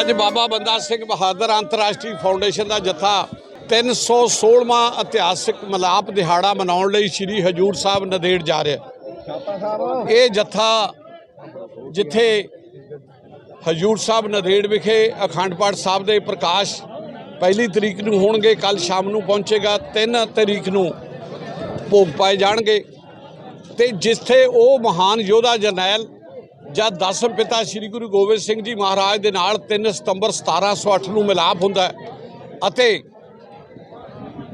ਅੱਜ ਬਾਬਾ ਬੰਦਾ ਸਿੰਘ ਬਹਾਦਰ ਅੰਤਰਰਾਸ਼ਟਰੀ ਫਾਊਂਡੇਸ਼ਨ ਦਾ ਜਥਾ 316ਵਾਂ ਇਤਿਹਾਸਿਕ ਮਲਾਪ ਦਿਹਾੜਾ ਮਨਾਉਣ ਲਈ ਸ੍ਰੀ ਹਜੂਰ ਸਾਹਿਬ ਨਦੇੜ ਜਾ ਰਿਹਾ ਇਹ ਜਥਾ ਜਿੱਥੇ ਹਜੂਰ ਸਾਹਿਬ ਨਦੇੜ ਵਿਖੇ ਅਖੰਡ ਪਾਠ ਸਾਹਿਬ ਦੇ ਪ੍ਰਕਾਸ਼ ਪਹਿਲੀ ਤਰੀਕ ਨੂੰ ਹੋਣਗੇ ਕੱਲ ਸ਼ਾਮ ਨੂੰ ਪਹੁੰਚੇਗਾ 3 ਤਰੀਕ ਨੂੰ ਭੋਗ ਪਾਏ ਜਾਣਗੇ। ਤੇ ਜਿੱਥੇ ਉਹ ਮਹਾਨ ਯੋਧਾ ਜਰਨੈਲ ਜਦ ਦਸਮ ਪਿਤਾ ਸ੍ਰੀ ਗੁਰੂ ਗੋਬਿੰਦ ਸਿੰਘ ਜੀ ਮਹਾਰਾਜ ਦੇ ਨਾਲ 3 ਸਤੰਬਰ 1708 ਨੂੰ ਮਿਲਾਪ ਹੁੰਦਾ ਹੈ ਅਤੇ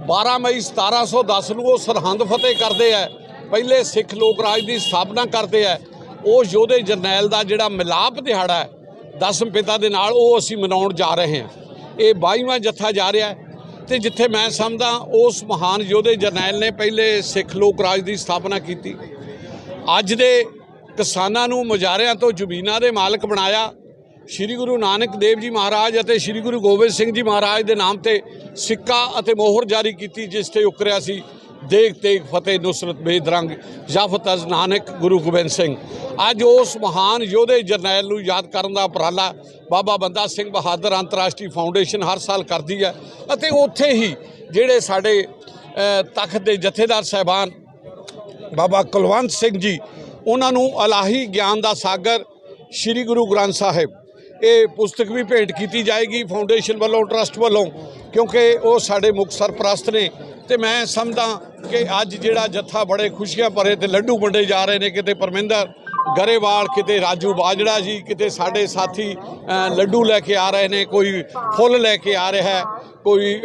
12 ਮਈ 1710 ਨੂੰ ਉਹ ਸਰਹੰਦ ਫਤਿਹ ਕਰਦੇ ਆ ਪਹਿਲੇ ਸਿੱਖ ਲੋਕ ਰਾਜ ਦੀ ਸਥਾਪਨਾ ਕਰਦੇ ਆ ਉਹ ਯੋਧੇ ਜਰਨੈਲ ਦਾ ਜਿਹੜਾ ਮਿਲਾਪ ਦਿਹਾੜਾ ਹੈ ਦਸਮ ਪਿਤਾ ਦੇ ਨਾਲ ਉਹ ਅਸੀਂ ਮਨਾਉਣ ਜਾ ਰਹੇ ਹਾਂ। ਇਹ 22ਵਾਂ ਜੱਥਾ ਜਾ ਰਿਹਾ ਹੈ ਤੇ ਜਿੱਥੇ ਮੈਂ ਸਮਝਦਾ ਉਸ ਮਹਾਨ ਯੋਧੇ ਜਰਨੈਲ ਨੇ ਪਹਿਲੇ ਸਿੱਖ ਲੋਕ ਰਾਜ ਦੀ ਸਥਾਪਨਾ ਕੀਤੀ। ਅੱਜ ਦੇ ਕਿਸਾਨਾਂ ਨੂੰ ਮੁਜ਼ਾਰਿਆਂ ਤੋਂ ਜ਼ਮੀਨਾਂ ਦੇ ਮਾਲਕ ਬਣਾਇਆ। ਸ੍ਰੀ ਗੁਰੂ ਨਾਨਕ ਦੇਵ ਜੀ ਮਹਾਰਾਜ ਅਤੇ ਸ੍ਰੀ ਗੁਰੂ ਗੋਬਿੰਦ ਸਿੰਘ ਜੀ ਮਹਾਰਾਜ ਦੇ ਨਾਮ ਤੇ ਸਿੱਕਾ ਅਤੇ ਮੋਹਰ ਜਾਰੀ ਕੀਤੀ, ਜਿਸ ਤੇ ਉਕਰਿਆ ਸੀ ਦੇਖ ਤੇਗ ਫਤਿਹ ਨੁਸਰਤ ਬੇਦਰੰਗ, ਜਾਫਤ ਅਜ਼ ਨਾਨਕ, ਗੁਰੂ ਗੋਬਿੰਦ ਸਿੰਘ। ਅੱਜ ਉਸ ਮਹਾਨ ਯੋਧੇ ਜਰਨੈਲ ਨੂੰ ਯਾਦ ਕਰਨ ਦਾ ਉਪਰਾਲਾ ਬਾਬਾ ਬੰਦਾ ਸਿੰਘ ਬਹਾਦਰ ਅੰਤਰਰਾਸ਼ਟਰੀ ਫਾਊਂਡੇਸ਼ਨ ਹਰ ਸਾਲ ਕਰਦੀ ਹੈ ਅਤੇ ਉੱਥੇ ਹੀ ਜਿਹੜੇ ਸਾਡੇ ਤਖਤ ਦੇ ਜਥੇਦਾਰ ਸਾਹਿਬਾਨ ਬਾਬਾ ਕੁਲਵੰਤ ਸਿੰਘ ਜੀ ਉਹਨਾਂ ਨੂੰ ਅਲਾਹੀ ਗਿਆਨ ਦਾ ਸਾਗਰ ਸ੍ਰੀ ਗੁਰੂ ਗ੍ਰੰਥ ਸਾਹਿਬ। ਇਹ ਪੁਸਤਕ ਵੀ ਭੇਂਟ ਕੀਤੀ ਜਾਏਗੀ ਫਾਊਂਡੇਸ਼ਨ ਵੱਲੋਂ, ਟਰਸਟ ਵੱਲੋਂ, ਕਿਉਂਕਿ ਉਹ ਸਾਡੇ ਮੁੱਖ ਸਰਪ੍ਰਸਤ ਨੇ। ਤੇ ਮੈਂ ਸਮਝਦਾ ਕਿ ਅੱਜ ਜਿਹੜਾ ਜੱਥਾ ਬੜੇ ਖੁਸ਼ੀਆਂ ਭਰੇ ਤੇ ਲੱਡੂ ਵੰਡੇ ਜਾ ਰਹੇ ਨੇ, ਕਿਤੇ ਪਰਮਿੰਦਰ ਗਰੇਵਾਲ, ਕਿਤੇ ਰਾਜੂ ਬਾਜੜਾ ਜੀ, ਕਿਤੇ ਸਾਡੇ ਸਾਥੀ ਲੱਡੂ ਲੈ ਕੇ ਆ ਰਹੇ ਨੇ, ਕੋਈ ਫੁੱਲ ਲੈ ਕੇ ਆ ਰਿਹਾ ਹੈ। ਕੋਈ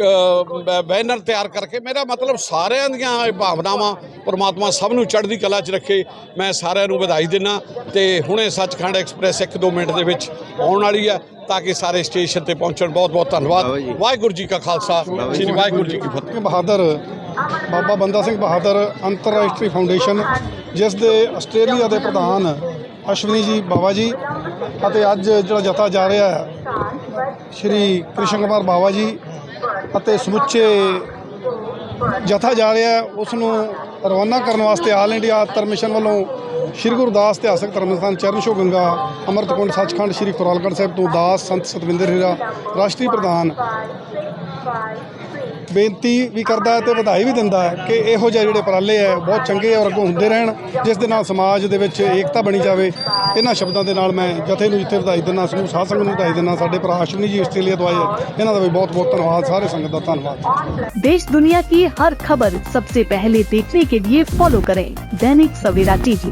ਬੈਨਰ ਤਿਆਰ ਕਰਕੇ ਮੇਰਾ ਮਤਲਬ ਸਾਰਿਆਂ ਦੀਆਂ ਇਹ ਭਾਵਨਾਵਾਂ ਪ੍ਰਮਾਤਮਾ ਸਭ ਨੂੰ ਚੜ੍ਹਦੀ ਕਲਾ 'ਚ ਰੱਖੇ ਮੈਂ ਸਾਰਿਆਂ ਨੂੰ ਵਧਾਈ ਦਿੰਦਾ ਤੇ ਹੁਣੇ ਸੱਚਖੰਡ ਐਕਸਪ੍ਰੈਸ ਇੱਕ ਦੋ ਮਿੰਟ ਦੇ ਵਿੱਚ ਆਉਣ ਵਾਲੀ ਹੈ ਤਾਂ ਕਿ ਸਾਰੇ ਸਟੇਸ਼ਨ ਤੇ ਪਹੁੰਚਣ। ਬਹੁਤ ਬਹੁਤ ਧੰਨਵਾਦ। ਵਾਹਿਗੁਰੂ ਜੀ ਕਾ ਖਾਲਸਾ। ਸ੍ਰੀ ਵਾਹਿਗੁਰੂ ਜੀ ਕੀ ਫਤਿਹ। ਬਹਾਦਰ ਬਾਬਾ ਬੰਦਾ ਸਿੰਘ ਬਹਾਦਰ ਅੰਤਰਰਾਸ਼ਟਰੀ ਫਾਊਂਡੇਸ਼ਨ ਜਿਸ ਦੇ ਆਸਟ੍ਰੇਲੀਆ ਦੇ ਪ੍ਰਧਾਨ ਅਸ਼ਵਨੀ ਜੀ ਬਾਵਾ ਜੀ ਅਤੇ ਅੱਜ ਜਿਹੜਾ ਜਥਾ ਜਾ ਰਿਹਾ ਹੈ ਸ਼੍ਰੀ ਕ੍ਰਿਸ਼ਨ ਕੁਮਾਰ ਬਾਵਾ ਜੀ ਅਤੇ ਸਮੁੱਚੇ ਜਥਾ ਜਾ ਰਿਹਾ ਉਸ ਨੂੰ ਰਵਾਨਾ ਕਰਨ ਵਾਸਤੇ ਆਲ ਇੰਡੀਆ ਧਰਮ ਮਿਸ਼ਨ ਵੱਲੋਂ ਸ਼੍ਰੀ ਗੁਰਦਾਸ ਇਤਿਹਾਸਕ ਧਰਮ ਸਥਾਨ ਚਰਨ ਛੋ ਗੰਗਾ ਅੰਮ੍ਰਿਤਕੁੰਡ ਸੱਚਖੰਡ ਸ਼੍ਰੀ ਖੁਰਾਲਗੜ੍ਹ ਸਾਹਿਬ ਤੋਂ ਦਾਸ ਸੰਤ ਸਤਵਿੰਦਰ ਹੀਰਾ ਰਾਸ਼ਟਰੀ ਪ੍ਰਧਾਨ ਬੇਨਤੀ ਵੀ ਕਰਦਾ ਹੈ ਤੇ ਵਧਾਈ ਵੀ ਦਿੰਦਾ ਹੈ ਕਿ ਇਹੋ ਜਿਹੇ ਜਿਹੜੇ ਉਪਰਾਲੇ ਹੈ ਬਹੁਤ ਚੰਗੇ ਔਰ ਅੱਗੋਂ ਹੁੰਦੇ ਰਹਿਣ ਜਿਸ ਦੇ ਨਾਲ ਸਮਾਜ ਦੇ ਵਿੱਚ ਏਕਤਾ ਬਣੀ ਜਾਵੇ ਇਹਨਾਂ ਸ਼ਬਦਾਂ ਦੇ ਨਾਲ ਮੈਂ ਜਥੇ ਨੂੰ ਜਿੱਥੇ ਵਧਾਈ ਦਿੰਦਾ ਸਮੂਹ ਸਾਧ ਸੰਗਤ ਨੂੰ ਵਧਾਈ ਦਿੰਦਾ ਸਾਡੇ ਭਰਾ ਅਸ਼ਵਨੀ ਜੀ ਆਸਟ੍ਰੇਲੀਆ ਤੋਂ ਆਏ ਹੈ। ਇਹਨਾਂ ਦਾ ਵੀ ਬਹੁਤ ਬਹੁਤ ਧੰਨਵਾਦ ਸਾਰੇ ਸੰਗਤ ਦਾ ਧੰਨਵਾਦ देश दुनिया की हर खबर सबसे पहले देखने के लिए फॉलो करें दैनिक सवेरा टीवी